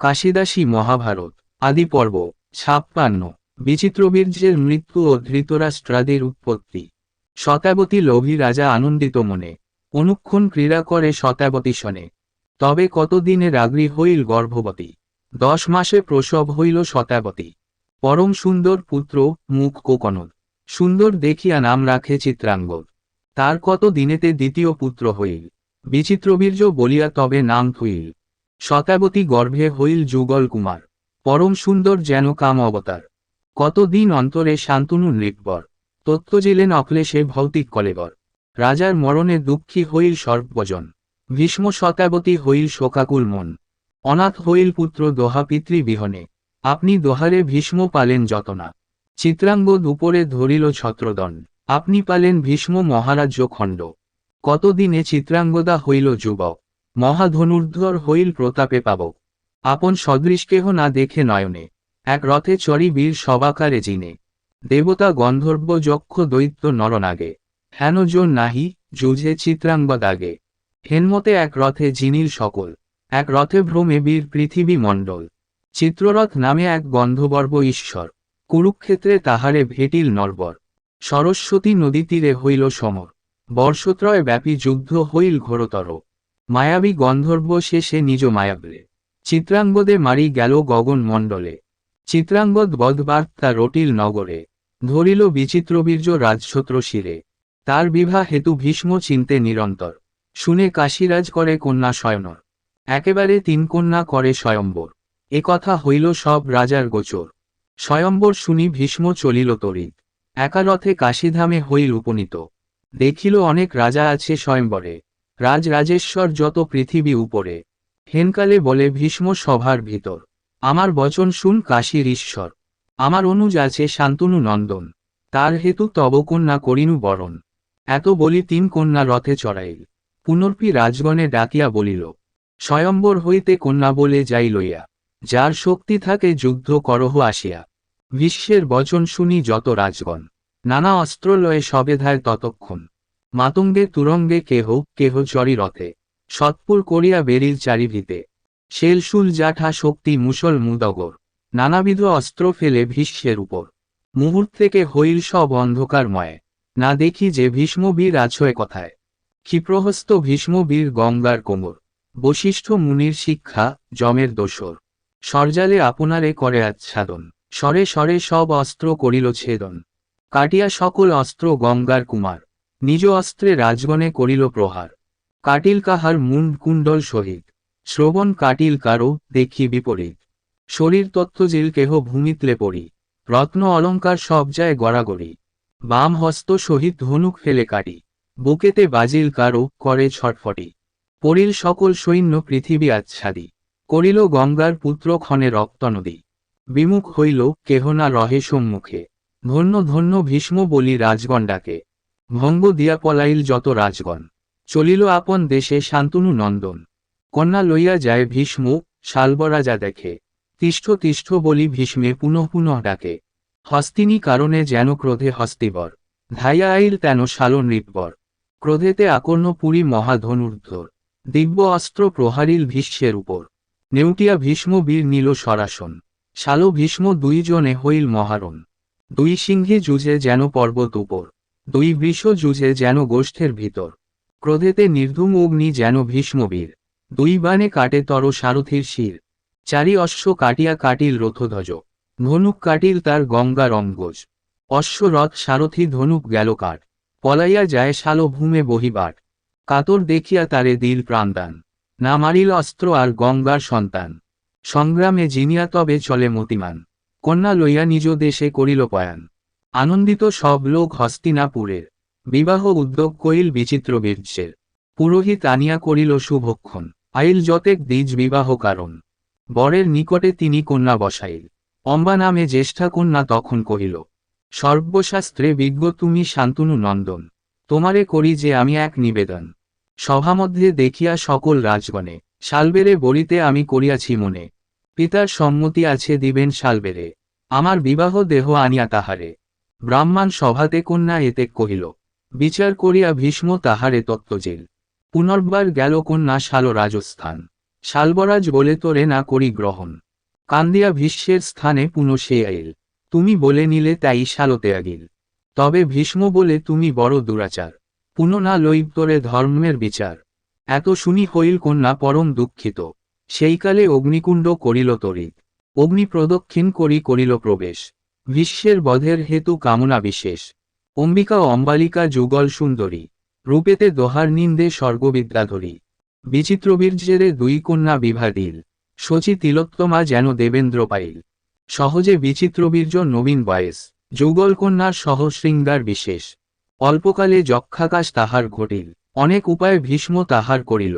কাশিদাসী মহাভারত, আদি পর্ব, ছাপ্পান্ন বিচিত্রবীর্যের মৃত্যু ও ধৃতরাষ্ট্রাদির উৎপত্তি। শতাবতী লোভী রাজা আনন্দিত মনে, অনুক্ষণ ক্রীড়া করে শতাবতী শনে। তবে কতদিনে রাগ্রী হইল গর্ভবতী? দশ মাসে প্রসব হইল শতাবতী। পরম সুন্দর পুত্র, মুখ কোকনদ। সুন্দর দেখিয়া নাম রাখে চিত্রাঙ্গদ। তার কত দিনেতে দ্বিতীয় পুত্র হইল? বিচিত্রবীর্য বলিয়া তবে নাম থুইল। শতাবতী গর্ভে হইল যুগল কুমার। পরম সুন্দর যেন কাম অবতার। কতদিন অন্তরে শান্তনু নৃপবর তত্ত্বজিলেন অক্লেশে ভৌতিক কলেবর। রাজার মরণে দুঃখী হইল সর্বজন। ভীষ্ম শতাবতী হইল শোকাকুল মন। অনাথ হইল পুত্র দোহা পিতৃবিহনে আপনি দোহারে ভীষ্ম পালেন যতনা। চিত্রাঙ্গ উপরে ধরিল ছত্রদন। আপনি পালেন ভীষ্ম মহারাজ্য খণ্ড। কতদিনে চিত্রাঙ্গদা হইল যুবক। মহাধনুর্ধর হইল প্রতাপে পাব। আপন সদৃশ কেহ না দেখে নয়নে। এক রথে চরি বীর সবাকারে জিনে। দেবতা গন্ধর্ব যক্ষ দৈত্য নরনাগে। হেন জোর নাহি, যুঝে চিত্রাঙ্গদ আগে হেনমতে এক রথে জিনিল সকল। এক রথে ভ্রমে বীর পৃথিবী মণ্ডল। চিত্ররথ নামে এক গন্ধবর্ব ঈশ্বর। কুরুক্ষেত্রে তাহারে ভেটিল নরবর। সরস্বতী নদী তীরে হইল সমর। বর্ষত্রয় ব্যাপী যুদ্ধ হইল ঘোরতর। মায়াবী গন্ধর্ব শেষে নিজ মায়াবলে। চিত্রাঙ্গদে মারি গেল গগন মণ্ডলে। চিত্রাঙ্গদ বধবার্তা রটিল নগরে। ধরিল বিচিত্রবীর্য রাজছত্র শিরে। তার বিবাহ হেতু ভীষ্ম চিনতে নিরন্তর। শুনে কাশীরাজ করে কন্যা শয়নর একেবারে তিন কন্যা করে স্বয়ম্বর। এ কথা হইল সব রাজার গোচর। স্বয়ম্বর শুনি ভীষ্ম চলিল তরিত একা রথে কাশীধামে হইল উপনীত। দেখিল অনেক রাজা আছে স্বয়ম্বরে। রাজ রাজেশ্বর যত পৃথিবী উপরে। হেনকালে বলে ভীষ্ম সভার ভিতর, আমার বচন শুন কাশীর ঈশ্বর। আমার অনুজ আছে শান্তনু নন্দন। তার হেতু তব কন্যা করিনু বরণ। এত বলি তিন কন্যা রথে চড়াইল। পুনর্পি রাজগণে ডাকিয়া বলিল, স্বয়ম্বর হইতে কন্যা বলে যাই লইয়া। যার শক্তি থাকে যুদ্ধ করহ আসিয়া। বিশ্বের বচন শুনি যত রাজগণ। নানা অস্ত্র লয়ে সবেধায় ততক্ষণ। মাতঙ্গে তুরঙ্গে কেহ কেহ চরি রথে। সৎপুর করিয়া বেরিল চারিভিতে। শেলশুল জাঠা শক্তি মুসল মুদগর। নানাবিধ অস্ত্র ফেলে ভীষ্মের উপর। মুহূর্তেকে হইল সব অন্ধকারময়। না দেখি যে ভীষ্মবীর আছয় কথায়। ক্ষিপ্রহস্ত ভীষ্মবীর গঙ্গার কোমর। বশিষ্ঠ মুনির শিক্ষা জমের দোসর। সরজালে আপনারে করে আচ্ছাদন। স্বরে স্বরে সব অস্ত্র করিল ছেদন। কাটিয়া সকল অস্ত্র গঙ্গার কুমার। নিজ অস্ত্রে রাজগণে করিল প্রহার। কাটিল কাহার মুন্ড কুণ্ডল সহিত। শ্রবণ কাটিল কারও দেখি বিপরীত। শরীর তত্ত্বজিল কেহ ভূমিতলে পড়ি। রত্ন অলঙ্কার সব যায় গড়াগড়ি। বাম হস্ত সহিত ধনুক ফেলে কাটি। বুকেতে বাজিল কারও করে ছটফটি। পড়িল সকল সৈন্য পৃথিবী আচ্ছাদি। করিল গঙ্গার পুত্র ক্ষণে রক্ত নদী। বিমুখ হইল কেহ না রহে সম্মুখে। ধন্য ধন্য ভীষ্ম বলি রাজগণ্ডাকে ভঙ্গ দিয়া পলাইল যত রাজগণ। চলিল আপন দেশে শান্তনু নন্দন। কন্যা লইয়া যায় ভীষ্ম, শালবরাজা দেখে। তিষ্ঠ তিষ্ঠ বলি ভীষ্মে পুনঃ পুনঃ ডাকে। হস্তিনী কারণে যেন ক্রোধে হস্তিবর। ধাইয়া আইল তেন শাল নৃপবর। ক্রোধেতে আকর্ণ পুরী মহাধনুর্ধর। দিব্য অস্ত্র প্রহারিল ভীষ্মের উপর। নেউটিয়া ভীষ্ম বীর নীল সরাসন। শালো ভীষ্ম দুইজনে হইল মহারণ। দুই সিংহে যুজে যেন পর্বত উপর। দুই বৃষ যুজে যেন গোষ্ঠের ভিতর। ক্রোধেতে নির্ধুম অগ্নি যেন ভীষ্মবীর। দুই বানে কাটে তর সারথীর শির। চারি অশ্ব কাটিয়া কাটিল রথধ্বজ। ধনুক কাটিল তার গঙ্গার অঙ্গজ অশ্ব রথ সারথী ধনুক গেল কাঠ পলাইয়া যায় শালো ভূমে বহিবাট কাতর দেখিয়া তারে দিল প্রাণদান। না মারিল অস্ত্র আর গঙ্গার সন্তান। সংগ্রামে জিনিয়া তবে চলে মতিমান। কন্যা লইয়া নিজ দেশে করিল পয়ান। আনন্দিত সব লোক হস্তিনাপুরের। বিবাহ উদ্যোগ করিল বিচিত্র বীর্যের। পুরোহিত আনিয়া করিল শুভক্ষণ। আইল যতেক দ্বিজ বিবাহ কারণ। বরের নিকটে তিনি কন্যা বসাইল। অম্বা নামে জ্যেষ্ঠা কন্যা তখন কহিল, সর্বশাস্ত্রে বিজ্ঞ তুমি শান্তনু নন্দন। তোমারে করি যে আমি এক নিবেদন। সভামধ্যে দেখিয়া সকল রাজগণে, শালবেরে বলিতে আমি করিয়াছি মনে। পিতার সম্মতি আছে দিবেন শালবেরে। আমার বিবাহ দেহ আনিয়া তাহারে। ব্রাহ্মণ সভাতে কন্যা এতে কহিল, বিচার করিয়া ভীষ্ম তাহারে তত্ত্বজেল। পুনর্বার গেল কন্যা শাল রাজস্থান। শালবরাজ বলে তোরে না করি গ্রহণ। কান্দিয়া ভীষ্মের স্থানে পুনঃ সে আইল তুমি বলে নিলে তাই শালতে আগিল। তবে ভীষ্ম বলে তুমি বড় দুরাচার। পুনঃ না লইব তোরে ধর্মের বিচার। এত শুনি হইল কন্যা পরম দুঃখিত। সেইকালে অগ্নিকুণ্ড করিল তরিত অগ্নি প্রদক্ষিণ করি করিল প্রবেশ। বিশ্বের বধের হেতু কামনা বিশেষ। অম্বিকা অম্বালিকা যুগল সুন্দরী। রূপেতে দোহার নিন্দে স্বর্গবিদ্যাধরী। বিচিত্রবীর্যেরে দুই কন্যা বিভা দিল শচী তিলোত্তমা যেন দেবেন্দ্র পাইল। সহজে বিচিত্রবীর্য নবীন বয়েস। যুগল কন্যার সহশৃঙ্গার বিশেষ। অল্পকালে যক্ষাকাশ তাহার ঘটিল। অনেক উপায়ে ভীষ্ম তাহার করিল।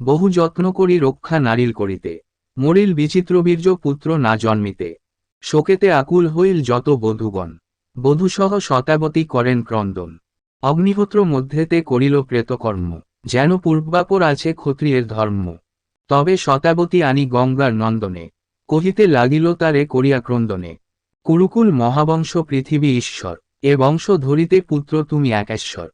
বহু যত্ন করি রক্ষা নারিল করিতে। মরিল বিচিত্রবীর্য পুত্র না জন্মিতে। শোকেতে আকুল হইল যত বধূগণ বধূসহ শতাবতী করেন ক্রন্দন। অগ্নিহোত্র মধ্যেতে করিল প্রেতকর্ম, যেন পূর্বাপর আছে ক্ষত্রিয়ের ধর্ম। তবে শতাবতী আনি গঙ্গার নন্দনে, কহিতে লাগিল তারে করিয়া ক্রন্দনে, কুরুকুল মহাবংশ পৃথিবী ঈশ্বর, এ বংশ ধরিতে পুত্র তুমি একেশ্বর।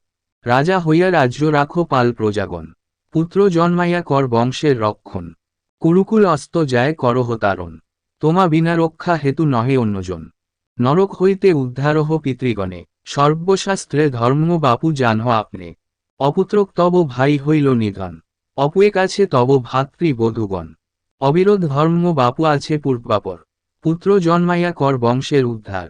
রাজা হইয়া রাজ্য রাখো পাল প্রজাগণ, পুত্র জন্মাইয়া কর বংশের রক্ষণ। কুরুকুল অস্ত যায় করহ তারণ। তোমা বিনা রক্ষা হেতু নহে অন্যজন। নরক হইতে উদ্ধারহ পিতৃগণে, সর্বশাস্ত্রে ধর্ম বাপু জানহ আপনি। অপুত্রক তব ভাই হইল নিধন, অপুয়ে কাছে তব ভাতৃ বধূগণ। অবিরোধ ধর্ম বাপু আছে পূর্বাপর, পুত্র জন্মাইয়া কর বংশের উদ্ধার।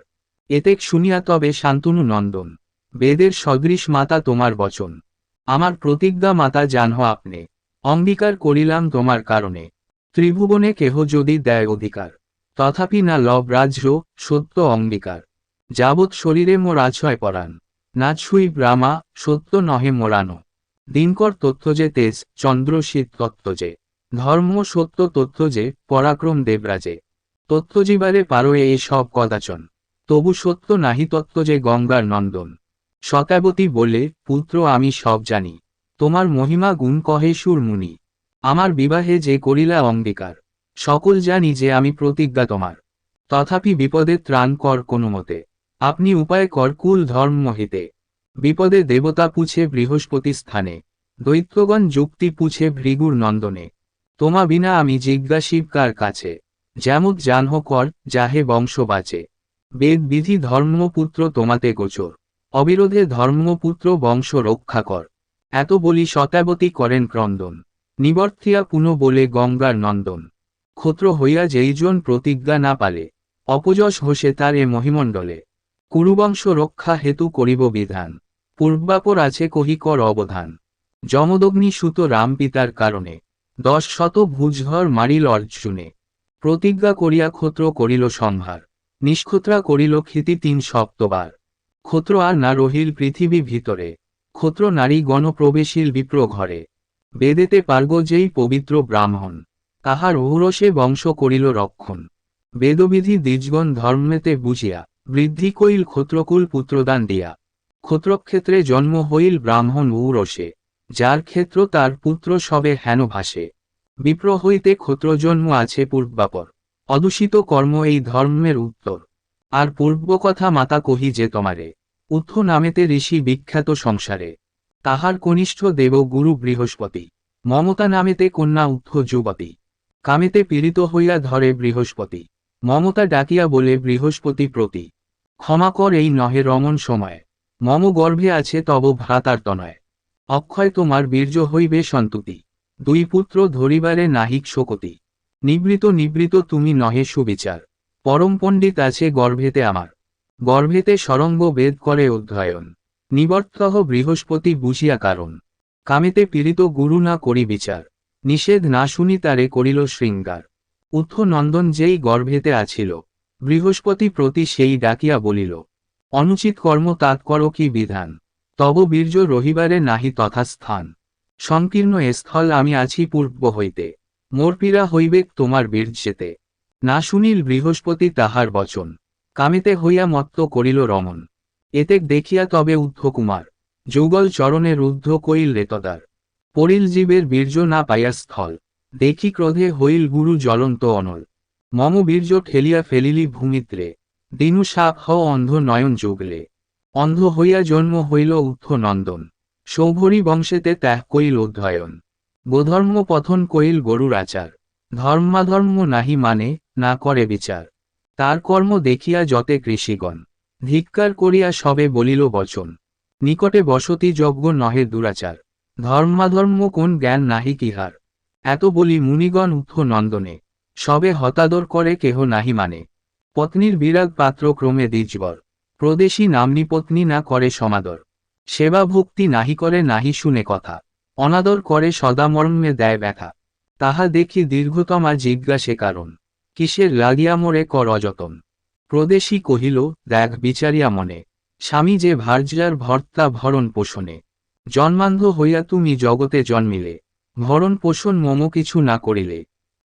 এতেক শুনিয়া তবে শান্তনু নন্দন, বেদের সদৃশ মাতা তোমার বচন। আমার প্রতিজ্ঞা মাতা জানহ আপনি, অঙ্গীকার করিলাম তোমার কারণে। ত্রিভুবনে কেহ যদি দেয় অধিকার। তথাপি না লব রাজ্য, সত্য অঙ্গীকার। যাবৎ শরীরে মোর আছয় পরাণ। না ছুই ব্রামা সত্য নহে মোরানো দিনকর তথ্য যে তেজ, চন্দ্র শীত তত্ত্ব যে। ধর্ম সত্য তথ্য যে, পরাক্রম দেবরাজে তত্ত্বজীবারে পারোয়ে এ সব কদাচন। তবু সত্য নাহি তত্ত্ব যে গঙ্গার নন্দন। শতাবতী বলে, পুত্র, আমি সব জানি। তোমার মহিমা গুণ কহে সুর মুনি আমার বিবাহে যে করিলা অঙ্গীকার। সকল জানি যে আমি প্রতিজ্ঞা তোমার। তথাপি বিপদে ত্রাণ কর কোনো মতে। আপনি উপায় কর কুল ধর্ম হিতে বিপদে দেবতা পুছে বৃহস্পতি স্থানে। দৈত্যগণ যুক্তি পুছে ভৃগুর নন্দনে। তোমা বিনা আমি জিজ্ঞাসিব কার কাছে। যেমন জানহ কর, যাহে বংশ বাঁচে। বেদ বিধি ধর্মপুত্র তোমাতে গোচর। অবিরোধে ধর্মপুত্র বংশ রক্ষা কর। এত বলি শতাবতী করেন ক্রন্দন। নিবর্থিয়া পুনঃ বলে গঙ্গার নন্দন। ক্ষত্র হইয়া যেইজন প্রতিজ্ঞা না পালে, অপযশ হোসে তার এ মহিমণ্ডলে। কুরুবংশ রক্ষা হেতু করিব বিধান, পূর্বাপর আছে কহিকর অবধান। যমদগ্নি সুত রাম পিতার কারণে, দশ শত ভুজঘর মারিল অর্জুনে। প্রতিজ্ঞা করিয়া ক্ষত্র করিল সংহার নিষ্ক্ষত্রা করিল ক্ষিতি তিন সপ্তবার। ক্ষত্র আর না রহিল পৃথিবী ভিতরে ক্ষত্র নারী গণপ্রবেশীল বিপ্র ঘরে। বেদেতে পার্গ যেই পবিত্র ব্রাহ্মণ। তাহার ঔরসে বংশ করিল রক্ষণ। বেদবিধি দ্বিজগণ ধর্মেতে বুঝিয়া, বৃদ্ধি কইল ক্ষত্রকুল পুত্রদান দিয়া। ক্ষত্রক্ষেত্রে জন্ম হইল ব্রাহ্মণ ঔরসে, যার ক্ষেত্র তার পুত্র সবে হেন ভাসে। বিপ্র হইতে ক্ষত্রজন্ম আছে পূর্বাপর। অদূষিত কর্ম এই ধর্মের উত্তর। আর পূর্ব কথা মাতা কহি যে তোমারে, উত্থ নামেতে ঋষি বিখ্যাত সংসারে। তাহার কনিষ্ঠ দেব গুরু বৃহস্পতি, মমতা নামেতে কন্যা উত্থ যুবতী। কামেতে পীড়িত হইয়া ধরে বৃহস্পতি। মমতা ডাকিয়া বলে, বৃহস্পতি প্রতি, ক্ষমা কর এই নহে রমণ সময়। মম গর্ভে আছে তব ভ্রাতার তনয় অক্ষয় তোমার বীর্য হইবে সন্তুতি। দুই পুত্র ধরিবারে নাহিক শোকতি। নিবৃত নিবৃত তুমি নহে সুবিচার। পরম পণ্ডিত আছে গর্ভেতে আমার। গর্ভেতে সরঙ্গ বেদ করে অধ্যয়ন। নিবর্তহ বৃহস্পতি বুঝিয়া কারণ। কামেতে পীড়িত গুরু না করি বিচার। নিষেধ না শুনি তারে করিল শৃঙ্গার। উত্থ নন্দন যেই গর্ভেতে আছিল, বৃহস্পতি প্রতি সেই ডাকিয়া বলিল, অনুচিত কর্ম তাৎ কর কি বিধান? তব বীর্য রহিবারে নাহি তথা স্থান সংকীর্ণ স্থল আমি আছি পূর্ব হইতে। মোর পীড়া হইবেক তোমার বীর্যেতে। না শুনিল বৃহস্পতি তাহার বচন। কামেতে হইয়া মত্ত করিল রমন। এতেক দেখিয়া তবে উদ্ধ কুমার যুগল চরণে রুদ্ধ কইল রেতদার। পরিল জীবের বীর্য না পাইয়া স্থল। দেখি ক্রোধে হইল গুরু জ্বলন্ত অনল। মম বীর্য ঠেলিয়া ফেলিলি ভূমিত্রে। দিনু সাপ হ অন্ধ নয়ন যুগলে। অন্ধ হইয়া জন্ম হইল উত্থ নন্দন। সৌভরী বংশেতে ত্যাগ কইল অধ্যয়ন। গোধর্ম পথন কইল গরুর আচার। ধর্মাধর্ম নাহি মানে না করে বিচার। তার কর্ম দেখিয়া যতে কৃষিগণ। ধিক্কার করিয়া সবে বলিল বচন। নিকটে বসতি যজ্ঞ নহে দুরাচার। ধর্মাধর্ম কোন জ্ঞান নাহি কিহার? এত বলি মুনিগণ উত্থ নন্দনে। সবে হতাদর করে কেহ নাহি মানে। পত্নীর বিরাগ পাত্র ক্রমে দ্বিজবর। প্রদেশী নামনি পত্নী না করে সমাদর। সেবা ভক্তি নাহি করে নাহি শুনে কথা। অনাদর করে সদা মর্মে দেয় ব্যথা। তাহা দেখি দীর্ঘতমা জিজ্ঞাসে কারণ। কিসের লাগিয়া মোরে কর অযতন? প্রদেশী কহিল, দেখ বিচারিয়া মনে। স্বামী যে ভার্যার ভর্তা ভরণ পোষণে। জন্মান্ধ হইয়া তুমি জগতে জন্মিলে, ভরণ পোষণ মম কিছু না করিলে।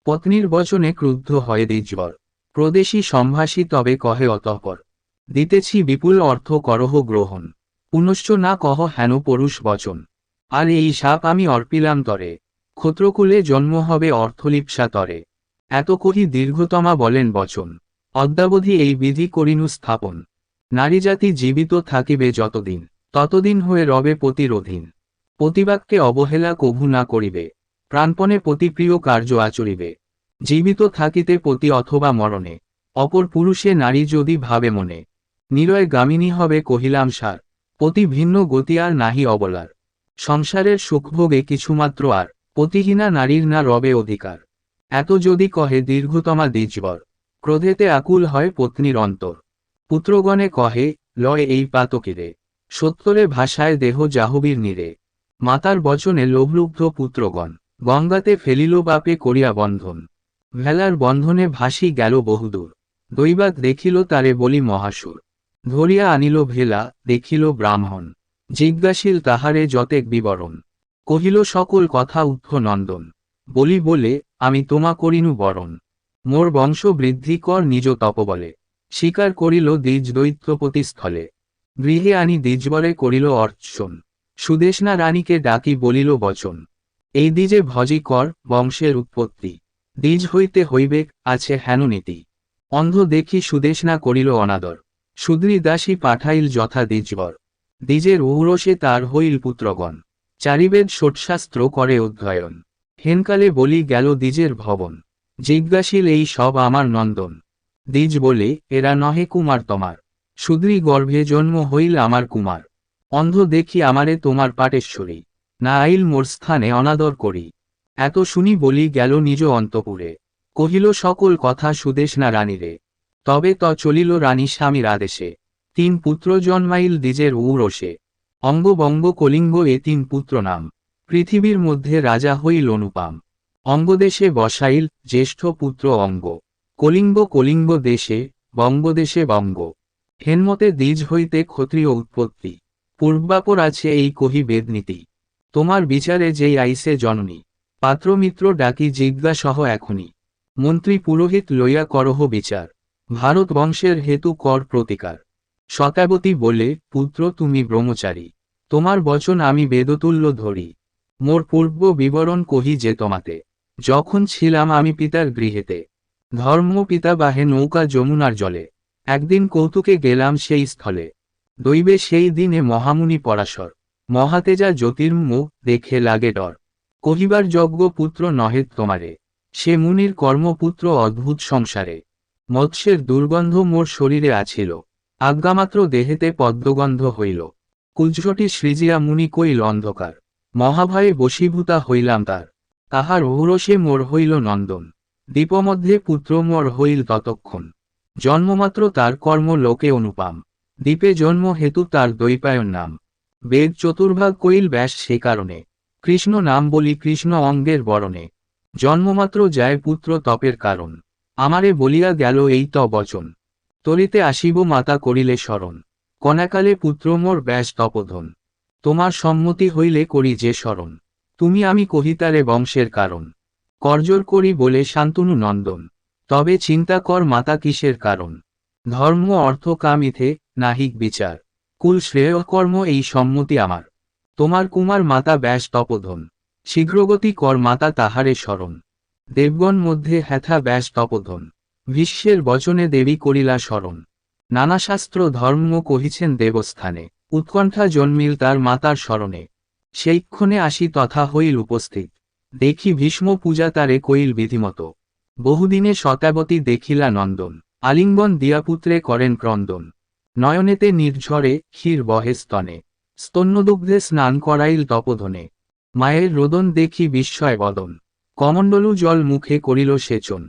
পত্নীর বচনে ক্রুদ্ধ হয় দ্বিজবর, প্রদেশী সম্ভাষী তবে কহে অতঃপর, দিতেছি বিপুল অর্থ করহ গ্রহণ, পুনশ্চ না কহ হেন পরুষ বচন। আর এই সাপ আমি অর্পিলাম তরে ক্ষত্রকুলে জন্ম হবে অর্থলিপ্সা তরে। এত কহি দীর্ঘতমা বলেন বচন, অদ্যাবধি এই বিধি করিনু স্থাপন। নারীজাতি জীবিত থাকিবে যতদিন। ততদিন হয়ে রবে পতির অধীন প্রতিবাক্যে অবহেলা কভু না করিবে। প্রাণপণে পতিপ্রিয় কার্য আচরিবে। জীবিত থাকিতে পতি অথবা মরণে। অপর পুরুষে নারী যদি ভাবে মনে, নিরয় গামিনী হবে কহিলাম সার পতি ভিন্ন গতি আর নাহি অবলার। সংসারের সুখভোগে কিছুমাত্র আর পতিহীনা নারীর না রবে অধিকার। এত যদি কহে দীর্ঘতমা দ্বিজবর, ক্রোধেতে আকুল হয় পত্নীর অন্তর। পুত্রগণে কহে, লয় এই পাতকিরে। সত্তরে ভাষায় দেহ জাহবীর নীরে। মাতার বচনে লোভলুব্ধ পুত্রগণ, গঙ্গাতে ফেলিল বাপে করিয়া বন্ধন। ভেলার বন্ধনে ভাসি গেল বহুদূর। দৈবাত দেখিল তারে বলি মহাসুর। ধরিয়া আনিল ভেলা, দেখিল ব্রাহ্মণ। জিজ্ঞাসিল তাহারে যতেক বিবরণ। কহিল, সকল কথা উত্থ নন্দন। বলি বলে, আমি তোমা করিনু বরণ। মোর বংশ বৃদ্ধি কর নিজ তপবলে। স্বীকার করিল দ্বিজ দৈত্যপতি স্থলে গৃহে আনি দ্বিজবরে করিল অর্চন। সুদেশনা রানীকে ডাকি বলিল, বচন, এই দ্বিজে ভজি কর বংশের উৎপত্তি। দ্বিজ হইতে হইবেক আছে হেন নীতি অন্ধ দেখি সুদেশনা করিল অনাদর। সুদ্রী দাসী পাঠাইল যথা দ্বিজবর। দ্বিজের ঔরসে তার হইল পুত্রগণ। চারিবেদ ষটশাস্ত্র করে অধ্যয়ন। হেনকালে বলি গেল দ্বিজের ভবন। জিজ্ঞাসিল, এই সব আমার নন্দন? দ্বিজ বলে, এরা নহে কুমার তোমার। সুদ্রী গর্ভে জন্ম হইল আমার কুমার। অন্ধ দেখি আমারে তোমার পাটেশ্বরী। না আইল মোর স্থানে অনাদর করি। এত শুনি বলি গেল নিজ অন্তপুরে। কহিল, সকল কথা সুদেশ না রানীরে। তবে ত চলিল রানী স্বামীর আদেশে। তিন পুত্র জন্মাইল দ্বিজের ঔরসে। অঙ্গবঙ্গ কলিঙ্গ এ তিন পুত্র নাম। পৃথিবীর মধ্যে রাজা হইল অনুপাম। অঙ্গদেশে বসাইল জ্যেষ্ঠ পুত্র অঙ্গ। কলিঙ্গ কলিঙ্গ দেশে, বঙ্গদেশে বঙ্গ। হেনমতে দ্বিজ হইতে ক্ষত্রিয় উৎপত্তি। পূর্বাপর আছে এই কহি বেদনীতি। তোমার বিচারে যেই আইসে জননী। পাত্রমিত্র ডাকি জিজ্ঞাসহ এখনই। মন্ত্রী পুরোহিত লইয়া করহ বিচার। ভারত বংশের হেতু কর প্রতিকার। শতাবতী বলে, পুত্র তুমি ব্রহ্মচারী। তোমার বচন আমি বেদতুল্য ধরি। মোর পূর্ব বিবরণ কহি যে তোমাতে। যখন ছিলাম আমি পিতার গৃহেতে। ধর্ম পিতা বাহে নৌকা যমুনার জলে। একদিন কৌতুকে গেলাম সেই স্থলে। দৈবে সেই দিনে মহামুনি পরাশর। মহাতেজা জ্যোতির্মুখ দেখে লাগে ডর। কহিবার যজ্ঞ পুত্র নহে তোমারে। সে মুনির কর্মপুত্র অদ্ভুত সংসারে। মৎস্যের দুর্গন্ধ মোর শরীরে আছিল। আজ্ঞামাত্র দেহেতে পদ্মগন্ধ হইল। কুলঝটি সৃজিয়া মুনি কইল, অন্ধকার। মহাভয়ে বশীভূতা হইলাম তার। তাহার ঔরসে মোর হইল নন্দন। দ্বীপমধ্যে পুত্র মোর হইল ততক্ষণ। জন্মমাত্র তার কর্ম লোকে অনুপাম। দ্বীপে জন্ম হেতু তার দৈপায়ন নাম। বেদ চতুর্ভাগ কইল ব্যাস সে কারণে। কৃষ্ণ নাম বলি কৃষ্ণ অঙ্গের বরণে। জন্মমাত্র যায় পুত্র তপের কারণ। আমারে বলিয়া গেল এই ত বচন। তরিতে আসিব মাতা করিলে স্মরণ কনাকালে পুত্র মোর ব্যাস তপধন। তোমার সম্মতি হইলে করি যে স্মরণ তুমি আমি কহিতারে বংশের কারণ। করজোর করি বলে শান্তনু নন্দন। তবে চিন্তা কর মাতা কিসের কারণ? ধর্ম অর্থ কামিথে, নাহিক বিচার। কুল শ্রেয় কর্ম এই সম্মতি আমার। তোমার কুমার মাতা ব্যাস তপধন। শীঘ্রগতি কর মাতা তাহারে স্মরণ। দেবগণ মধ্যে হেথা ব্যাস তপধন। বিশ্বের বচনে দেবী করিলা স্মরণ। নানা শাস্ত্র ধর্ম কহিছেন দেবস্থানে। উৎকণ্ঠা জন্মিল তার মাতার স্মরণে। সেইক্ষণে আসি তথা হইল উপস্থিত। দেখি ভীষ্ম পূজা তারে কইল বিধিমত। বহুদিনে শতাবতী দেখিলা নন্দন, আলিঙ্গন দিয়াপুত্রে করেন ক্রন্দন। নয়নেতে নির্ঝরে ক্ষীর বহে স্তনে, স্তন্যদুগ্ধে স্নান করাইল তপধনে। মায়ের রোদন দেখি বিস্ময় বদন, কমণ্ডলু জল মুখে করিল সেচন।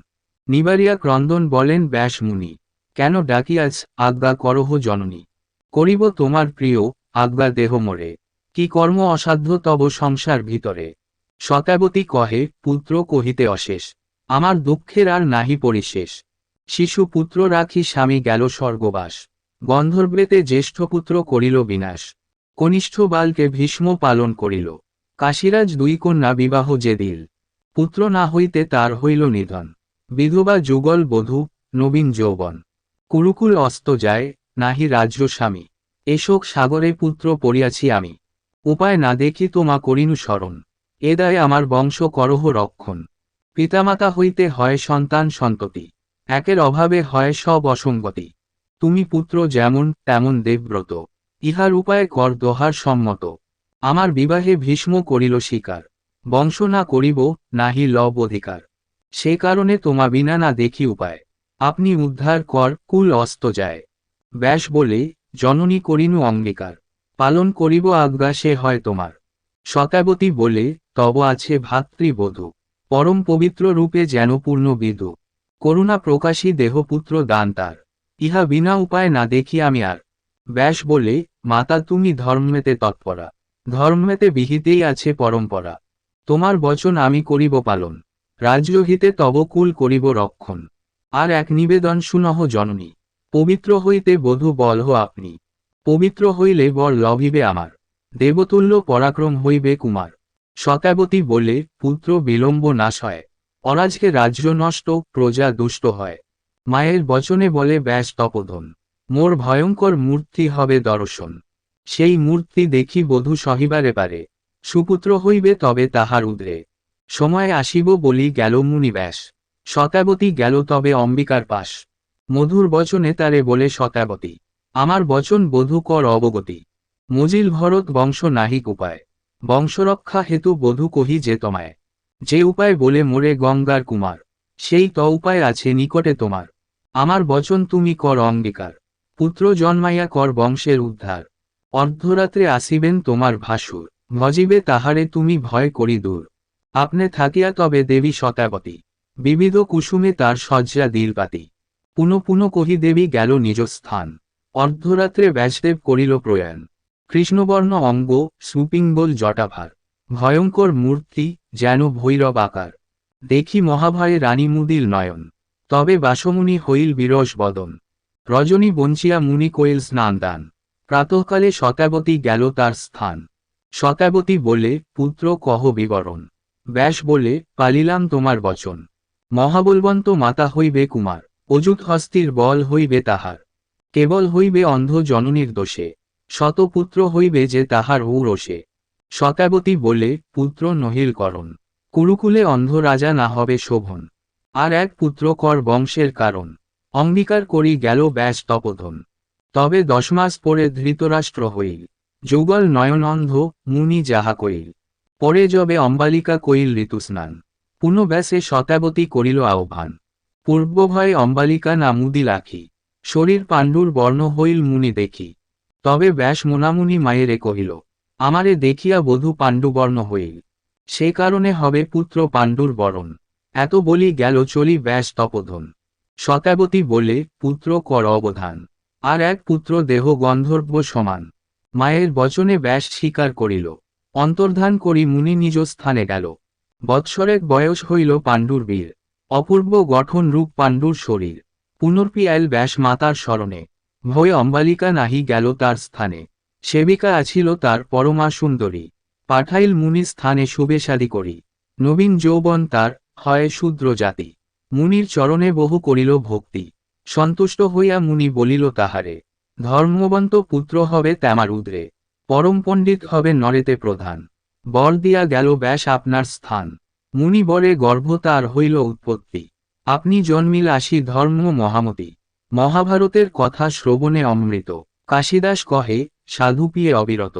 নিবারিয়া ক্রন্দন বলেন, ব্যাস মুনি, কেন ডাকিয়াছ আজ্ঞা করহ জননী? করিব তোমার প্রিয় আজ্ঞা দেহ মোরে। কি কর্ম অসাধ্য তব সংসার ভিতরে। শতাবতী কহে, পুত্র কহিতে অশেষ। আমার দুঃখের আর নাহি পরিশেষ। শিশু পুত্র রাখি স্বামী গেল স্বর্গবাস। গন্ধর্বেতে জ্যেষ্ঠ পুত্র করিল বিনাশ। কনিষ্ঠ বালকে ভীষ্ম পালন করিল। কাশিরাজ দুই কন্যা বিবাহ যে দিল। পুত্র না হইতে তার হইল নিধন। বিধবা যুগল বধূ, নবীন যৌবন। কুরুকুল অস্ত যায়, নাহি রাজ্য স্বামী। এশোক সাগরে পুত্র পড়িয়াছি আমি। উপায় না দেখি তোমা করিনু স্মরণ। এ দায় আমার বংশ করহ রক্ষণ। পিতামাতা হইতে হয় সন্তান সন্ততি, একের অভাবে হয় সব অসঙ্গতি। তুমি পুত্র যেমন, তেমন দেবব্রত, ইহার উপায় কর দোহার সম্মত। আমার বিবাহে ভীষ্ম করিল স্বীকার বংশ না করিব নাহি লব অধিকার। সে কারণে তোমা বিনা না দেখি উপায়, আপনি উদ্ধার কর, কুল অস্ত যায়। ব্যাস বলে, জননী করিনু অঙ্গীকার, পালন করিব আজ্ঞা সে হয় তোমার। শতাবতী বলে, তব আছে ভাতৃবধূ। পরম পবিত্র রূপে যেন পূর্ণ বিদু। করুণা প্রকাশী দেহপুত্র দান তার। ইহা বিনা উপায় না দেখি আমি আর। ব্যাস বলে, মাতা তুমি ধর্মেতে তৎপরা। ধর্মেতে বিহিতেই আছে পরম্পরা। তোমার বচন আমি করিব পালন। রাজ্যহিতে তব কুল করিব রক্ষণ। আর এক নিবেদন সুনহ জননী। পবিত্র হইতে বধূ বলহ আপনি। পবিত্র হইলে বর লভিবে আমার। দেবতুল্য পরাক্রম হইবে কুমার। শতাবতী বলে পুত্র বিলম্ব নাশ হয়। অরাজকে রাজ্য নষ্ট, প্রজা দুষ্ট হয়। মায়ের বচনে বলে ব্যাস তপোধন। মোর ভয়ঙ্কর মূর্তি হবে দর্শন। সেই মূর্তি দেখি বধূ সহিবারে পারে। সুপুত্র হইবে তবে তাহার উদ্রে। সময় আসিব বলি গেল মুনি ব্যাস। শতাবতী গেল তবে অম্বিকার পাশ। মধুর বচনে তারে বলে শতাবতী, আমার বচন বধূ কর অবগতি। মজিল ভরত বংশ নাহিক উপায়। বংশরক্ষা হেতু বধূ কহি যে তোমায়। যে উপায় বলে মোরে গঙ্গার কুমার, সেই ত উপায় আছে নিকটে তোমার। আমার বচন তুমি কর অঙ্গীকার, পুত্র জন্মাইয়া কর বংশের উদ্ধার। অর্ধরাত্রে আসিবেন তোমার ভাসুর ভজিবে তাহারে তুমি ভয় করি দূর। আপনে থাকিয়া তবে দেবী শতাবতী বিবিধ কুসুমে তার শয্যা দিলপাতি। পুনঃ পুনঃ কহি দেবী গেল নিজ স্থান। অর্ধরাত্রে ব্যাসদেব করিল প্রয়াণ। কৃষ্ণবর্ণ অঙ্গ সুপিঙ্গল জটাভার, ভয়ঙ্কর মূর্তি, যেন ভৈরব আকার। দেখি মহাভয়ে রানী মুদিল নয়ন। তবে বাসমুনি হইল বিরস বদন। রজনী বঞ্চিয়া মুনি কইল স্নান দান। প্রাতঃকালে শতাবতী গেল তার স্থান। শতাবতী বলে, পুত্র কহ বিবরণ। ব্যাস বলে, পালিলাম তোমার বচন। মহাবলবন্ত মাতা হইবে কুমার। অযুত হস্তির বল হইবে তাহার। কেবল হইবে অন্ধ জননীর দোষে। শতপুত্র হইবে যে তাহার ঔরসে। শতাবতী বলে, পুত্র নহিল করণ। কুরুকুলে অন্ধ রাজা না হবে শোভন। আর এক পুত্র কর বংশের কারণ। অঙ্গীকার করি গেল ব্যাস তপধন। তবে দশ মাস পরে ধৃতরাষ্ট্র হইল। যুগল নয়ন অন্ধ মুনি যাহা কইল। পরে যবে অম্বালিকা কইল ঋতুস্নান। পুনঃ ব্যাসে শতাবতী করিল আহ্বান। পূর্বভয়ে অম্বালিকা না মুদি লাখি। শরীর পাণ্ডুর বর্ণ হইল মুনি দেখি। তবে ব্যাস মোনামুনি মায়েরে কহিল, আমারে দেখিয়া বধূ পাণ্ডুবর্ণ হইল। সে কারণে হবে পুত্র পাণ্ডুর বরণ। এত বলি গেল চলি ব্যাস তপধন। শতাবতী বলে, পুত্র, কর অবধান। আর এক পুত্র দেহ গন্ধর্ব সমান মায়ের বচনে ব্যাস স্বীকার করিল। অন্তর্ধান করি মুনি নিজ স্থানে গেল। বৎসরেক বয়স হইল পাণ্ডুর বীর। অপূর্ব গঠন রূপ পাণ্ডুর শরীর। পুনর্পি আইল ব্যাস মাতার স্মরণে। ভয় অম্বালিকা নাহি গেল তার স্থানে। সেবিকা আছিল তার পরমা সুন্দরী। পাঠাইল মুনি স্থানে শুভেশাদি করি। নবীন যৌবন তার হয় শূদ্র জাতি। মুনির চরণে বহু করিল ভক্তি। সন্তুষ্ট হইয়া মুনি বলিল তাহারে, ধর্মবন্ত পুত্র হবে তেমার উদ্রে পরম পণ্ডিত হবে নরেতে প্রধান। বর দিয়া গেল ব্যাস আপনার স্থান। মুনি বরে গর্ভ তার হইল উৎপত্তি। আপনি জন্মিল আসি ধর্ম মহামতি। মহাভারতের কথা শ্রবণে অমৃত। কাশিদাস কহে সাধু পিয়ে অবিরত।